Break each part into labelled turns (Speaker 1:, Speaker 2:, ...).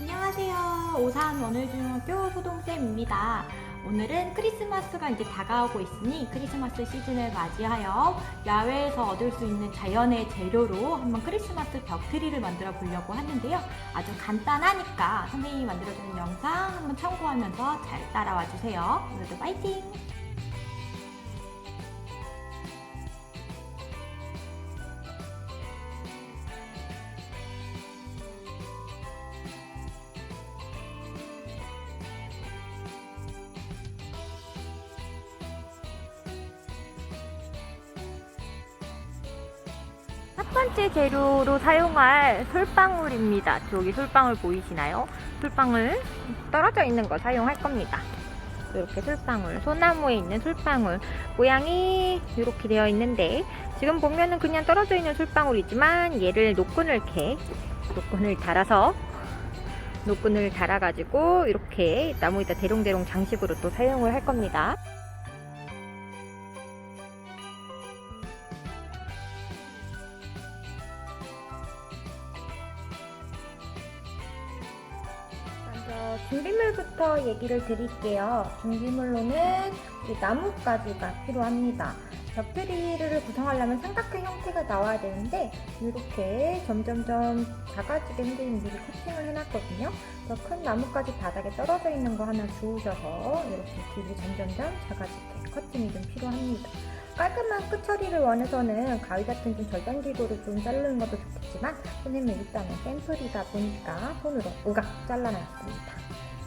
Speaker 1: 안녕하세요. 오산 원울중학교 소동쌤입니다. 오늘은 크리스마스가 이제 다가오고 있으니 크리스마스 시즌을 맞이하여 야외에서 얻을 수 있는 자연의 재료로 한번 크리스마스 벽트리를 만들어 보려고 하는데요. 아주 간단하니까 선생님이 만들어주는 영상 한번 참고하면서 잘 따라와 주세요. 오늘도 파이팅! 첫 번째 재료로 사용할 솔방울입니다. 저기 솔방울 보이시나요? 솔방울 떨어져 있는 거 사용할 겁니다. 이렇게 솔방울, 소나무에 있는 솔방울 모양이 이렇게 되어 있는데 지금 보면은 그냥 떨어져 있는 솔방울이지만 얘를 노끈을 이렇게 노끈을 달아서 노끈을 달아가지고 이렇게 나무에다 대롱대롱 장식으로 또 사용을 할 겁니다. 준비물부터 얘기를 드릴게요. 준비물로는 나뭇가지가 필요합니다. 벽트리를 구성하려면 삼각형 형태가 나와야 되는데 이렇게 점점점 작아지게 흔들리는 미리 커팅을 해놨거든요. 그래서 큰 나뭇가지 바닥에 떨어져 있는 거 하나 주우셔서 이렇게 길이 점점점 작아지게 커팅이 좀 필요합니다. 깔끔한 끝 처리를 원해서는 가위 같은 좀 절단기구로 좀 자르는 것도 좋겠지만 선생님은 일단은 샘플이다 보니까 손으로 우각 잘라놨습니다.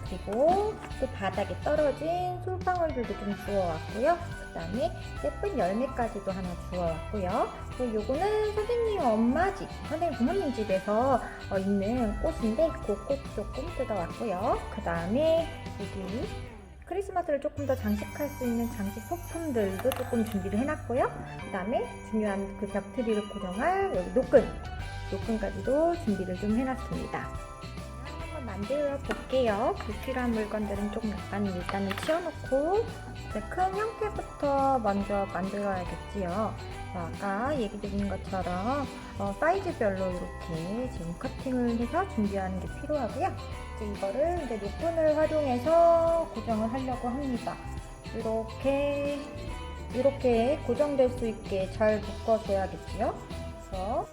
Speaker 1: 그리고 또 바닥에 떨어진 솔방울들도 좀 주워왔고요. 그 다음에 예쁜 열매까지도 하나 주워왔고요. 그리고 요거는 선생님 엄마 집, 선생님 부모님 집에서 어, 있는 꽃인데 그 꽃 조금 뜯어왔고요. 그 다음에 여기 크리스마스를 조금 더 장식할 수 있는 장식 소품들도 조금 준비를 해놨고요. 그 다음에 중요한 그 벽트리를 고정할 여기 노끈, 노끈까지도 준비를 좀 해놨습니다. 한번 만들어 볼게요. 불필요한 물건들은 조금 약간 일단은 치워놓고 큰 형태부터 먼저 만들어야겠지요. 어, 아까 얘기 드린 것처럼 어, 사이즈별로 이렇게 지금 커팅을 해서 준비하는 게 필요하고요. 이제 이거를 이제 노끈을 활용해서 고정을 하려고 합니다. 이렇게 이렇게 고정될 수 있게 잘 묶어줘야겠지요. 그래서